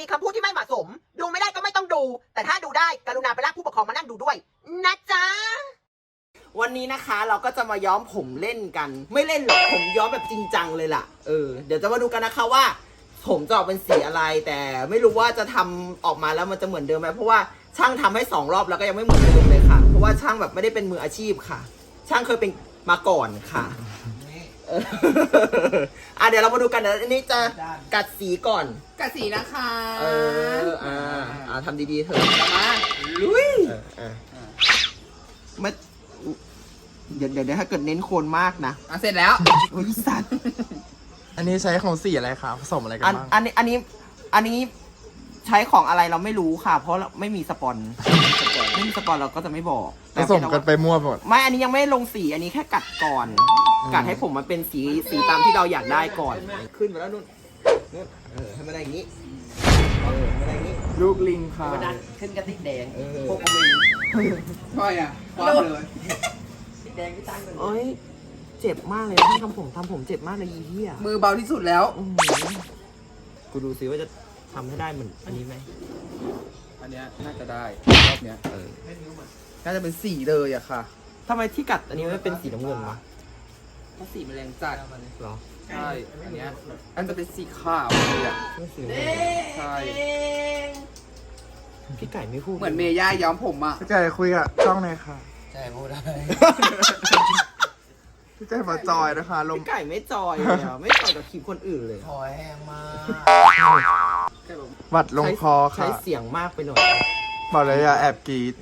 มีคำพูดที่ไม่เหมาะสม ดูไม่ได้ก็ไม่ต้องดู แต่ถ้าดูได้กรุณาไปลากผู้ปกครองมานั่งดูด้วย นะจ๊ะ วันนี้นะคะเราก็จะมาย้อมผมเล่นกัน ไม่เล่นหรอกผมย้อมแบบจริงจังเลยล่ะเออเดี๋ยวจะมาดูกันนะคะว่า ผมจะออกเป็นสีอะไร แต่ไม่รู้ว่าจะทำออกมาแล้วมันจะเหมือนเดิมไหมเพราะว่าช่างทำให้สองรอบแล้วก็ยังไม่เหมือนเดิมเลยค่ะ เพราะว่าช่างแบบไม่ได้เป็นมืออาชีพค่ะ ช่างเคยเป็นมาก่อนค่ะ เอออะเดี๋ยวเรามาดูกันเดี๋ยวอันนี้จะกัดสีก่อนกะสีนะคะเออ อ่า อ่าทำดีๆเถอะมาลุยเอออะไม่เดี๋ยวเดี๋ยวเดี๋ยวถ้าเกิดเน้นโคนมากนะอะเสร็จแล้ว โอ้ยสัตว์ อันนี้ใช้ของสีอะไรคะผสมอะไรกัอันนบ้างอันนี้อันนี้ อันนี้ใช้ของอะไรเราไม่รู้ค่ะ เพราะเราไม่มีสปอนไม่มีสปอนเราก็จะไม่บอกผสมกันไปมั่วหมด ไม่ อันนี้ยังไม่ลงสี อันนี้แค่กัดก่อน กัดให้ผมมันเป็นสีสีตามที่เราอยากได้ก่อน ขึ้นมาแล้วนู่นนู่นเออให้มันได้อย่างนี้ เออให้มันได้อย่างนี้ ลูกลิงค่ะขึ้นกระติกแดงเออพวกกูมีช่อยอะคว้าเลยเอ้ย เจ็บมากเลยที่ทำผมทำผมเจ็บมากเลยอีเหี้ยมือเบาที่สุดแล้วอื้อหือกูดูซิว่าจะ ทำให้ได้เหมือนอันนี้ไหมอันเนี้ยน่าจะได้รอบเนี้ยเออน่าจะเป็นสีเลยอะค่ะทำไมที่กัดอันนี้ไม่เป็นสีน้ำเงินวะเพราะสีมันแรงจัดหรอใช่อันเนี้ยอันจะเป็นสีขาวเลยอะไม่สีน้ำเงินใช่พี่ไก่ไม่พูดเหมือนเมย่าย้อมผมอะพี่ไก่คุยกับช่องหน่อยค่ะใช่พูดได้พี่ไก่มาจอยนะคะลมพี่ไก่ไม่จอยเลยอะไม่จอยกับคลิปคนอื่นเลยคอยแห้งมาก หวัดลงคอใช้ค่ะเสียงมากไปหน่อยบอกเลยอย่าแอบกรีด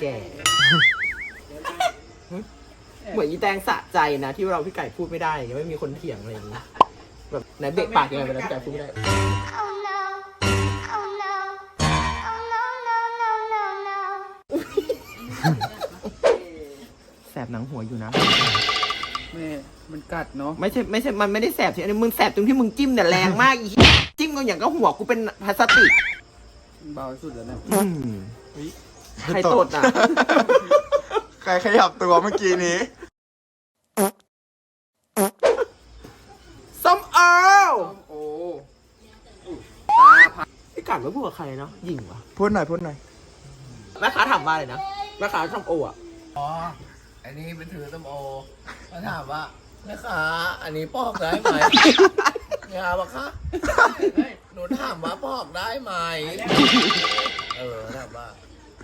แก่ เหมือนอีแตงสะใจนะที่เราพี่ไก่พูดไม่ได้ยังไม่มีคนเถียงอะไรอย่างนี้แบบไหนเบรกปากยังไงเวลาพี่ไก่พูดไม่ได้ Oh no. Oh no. Oh no, no, no, no, no. แสบหนังหัวอยู่นะ แม่มันกัดเนาะ ไม่ใช่ไม่ใช่มันไม่ได้แสบสิอันนี้มึงแสบตรงที่มึงจิ้มเนี่ยแรงมากอีเหี้ย จิ้มก็อย่างก็หัวกูเป็นพลาสติกมันเบาที่สุดแล้วเนี่ยอืมใครตดอะ ใครขยับตัวเมื่อกี้นี้ส้มเอิลโอ้ตาพังพี่กัดไม่พูดกับใครเนาะหยิ่งวะพูดหน่อยพูดหน่อยแม่ค้าถามว่าอะไรนะแม่ค้าทำโออะอ๋อ อันนี้เป็นถือส้มโอมาถามว่าแม่ค้าอันนี้ปอกได้ไหม เนี่ยบอกคะเฮ้ยหนูถามว่าปอกได้ไหม เออถามว่า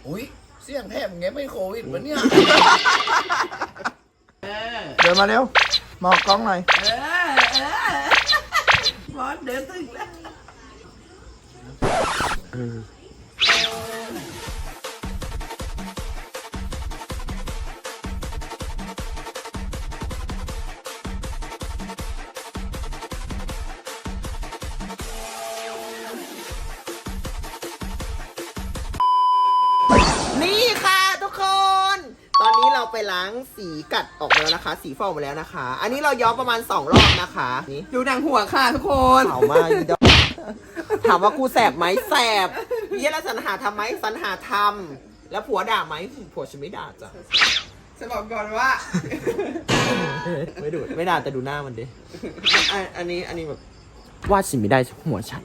อุ้ยเสี่ยงแทบเงี้ยไม่โควิดวะเนี่ยเดินมาเร็วมองกล้องหน่อยบอสเดินถึงแล้ว ตอนนี้เราไปล้างสีกัดออกมาแล้วนะคะ สีฟอกมาแล้วนะคะ อันนี้เราย้อมประมาณสองรอบนะคะนี่ดูหนังหัวค่ะทุกคนเผามาอีดอกถามว่ากูแสบไหมแสบเยี่ยแล้วสรรหาทำไหมสรรหาทำแล้วผัวด่าไหมผัวฉันไม่ด่าจ้ะจะบอกก่อนว่า ไม่ดูไม่ด่าแต่ดูหน้ามันดิอันอันนี้อันนี้แบบวาดสินไม่ได้หัวฉัน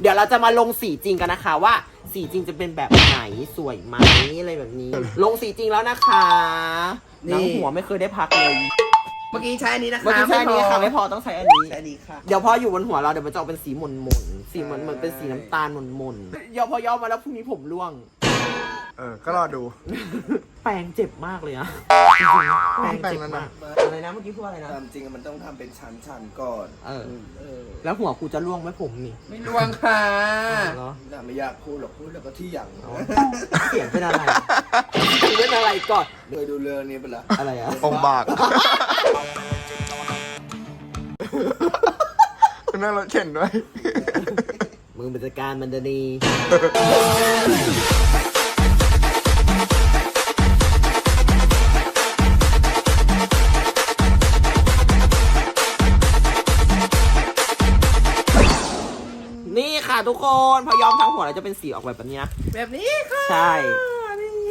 เดี๋ยวเราจะมาลงสีจริงกันนะคะว่า สีจริงจะเป็นแบบไหนสวยไหมอะไรแบบนี้ ลงสีจริงแล้วนะคะหนังหัวไม่เคยได้พักเลยเมื่อกี้ใช้อันนี้นะคะเมื่อกี้ใช้อันนี้ค่ะไม่พอต้องใช้อันนี้ ใช้อันนี้ค่ะ เดี๋ยวพออยู่บนหัวเราเดี๋ยวมันจะออกเป็นสีหม่นหม่นๆสีเหมือนเหมือนเป็นสีน้ำตาลหม่นหม่นๆเดี๋ยวพอย่อมาแล้วพรุ่งนี้ผมร่วง เออ ก็รอดู แปรงเจ็บมากเลยอะจริงๆแปรงเจ็บมากอะไรนะเมื่อกี้พูดอะไรนะ ตามจริงมันต้องทำเป็นชั้นๆก่อนเออแล้วหัวกูจะร่วงไหมผมนี่ไม่ล่วงค่ะ เหรอน่าไม่อยากพูดหรอกพูดแล้วก็ที่อย่างอ๋อเสียงเป็นอะไรเสียงเป็นอะไรก่อนเคยดูเรื่องนี้ไปละอะไรอะองค์บากนั่งรถเข็นด้วย มึงเป็นจัดการมันเดยวนีนี่ค่ะทุ คนพอย้อมทั้งหัวแล้วจะเป็นสีออกแบบนี้นะ แบบนี้ค่ะใช่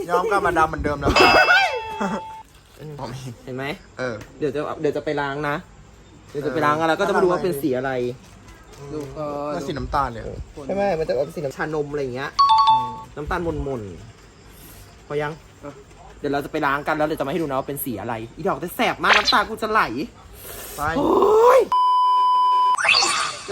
ย้อมกลับมาดำเหมือนเดิมแล้วผมเองเห็นไหม เออ เดี๋ยวจะเดี๋ยวจะไปล้างนะ เดี๋ยวจะไปล้างอะไรก็จะมาดูว่าเป็นสีอะไรดูก็มันสีน้ำตาลเลยใช่ไหมมันจะออกสีน้ำชานมอะไรอย่างเงี้ย น้ำตาลมนๆพอยัง เดี๋ยวเราจะไปล้างกันแล้วเดี๋ยวจะมาให้ดูนะว่าเป็นสีอะไร อีดอกแต่แสบมากน้ำตากูจะไหลไปโอ้ย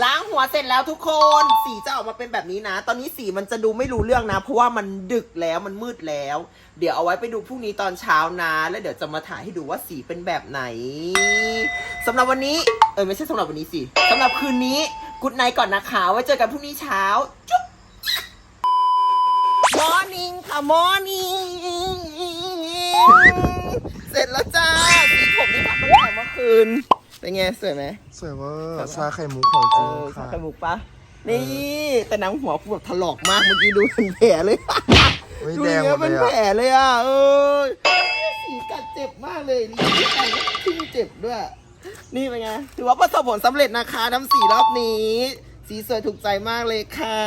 ล้างหัวเสร็จแล้วทุกคน สีจะออกมาเป็นแบบนี้นะ ตอนนี้สีมันจะดูไม่รู้เรื่องนะ เพราะว่ามันดึกแล้วมันมืดแล้ว เดี๋ยวเอาไว้ไปดูพรุ่งนี้ตอนเช้านะ แล้วเดี๋ยวจะมาถ่ายให้ดูว่าสีเป็นแบบไหนสำหรับวันนี้ เออไม่ใช่สำหรับวันนี้สิสำหรับคืนนี้กุดไนก่อนนะคะ ไว้เจอกันพรุ่งนี้เช้า จุ๊บมอร์นิ่งค่ะมอร์นิ่งเสร็จแล้วจ้าสีผมนี่ทำมาตั้งแต่เมื่อคืน เป็นไงสวยไหมสวยเวอร์ชาไข่มุกของเอจริงอค่ะชาไข่มุกปะนี่แต่หนังหัวกูแบบถลอกมากเมื่อกี้ดูเป็นแผลเลย เฮ้ยดูแดงเนี้หมยดเป็เลนยแผลอะเลยอะเออสีกัดเจ็บมากเลยนี่ใส่ก็ทิ้งเจ็บด้วย นี่เป็นไงถือว่าประสบผลสำเร็จนะคะน้ำสีรอบนี้ สีสวยถูกใจมากเลยค่ะ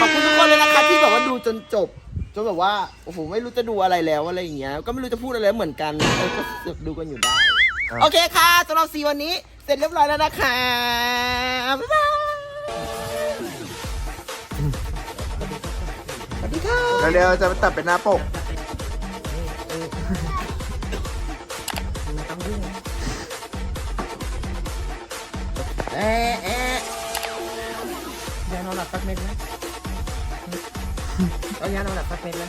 ขอบคุณทุกคนเลยนะคะที่แบบว่าดูจนจบ จนแบบว่าโอ้โหไม่รู้จะดูอะไรแล้วอะไรอย่างเงี้ย ก็ไม่รู้จะพูดอะไรแล้วเหมือนกันเออก็ดูกันอยู่ได้ โอเคค่ะสำหรับสีวันนี้ เสร็จเรียบร้อยแล้วนะคะบ๊ายบายสวัสดีค่ะแล้วเดี๋ยวจะไปตัดเป็นหน้าปกเอ๊ะเอ๊ะยานอนหลับสักเม็ดไหมเอายานอนหลับสักเม็ดไหม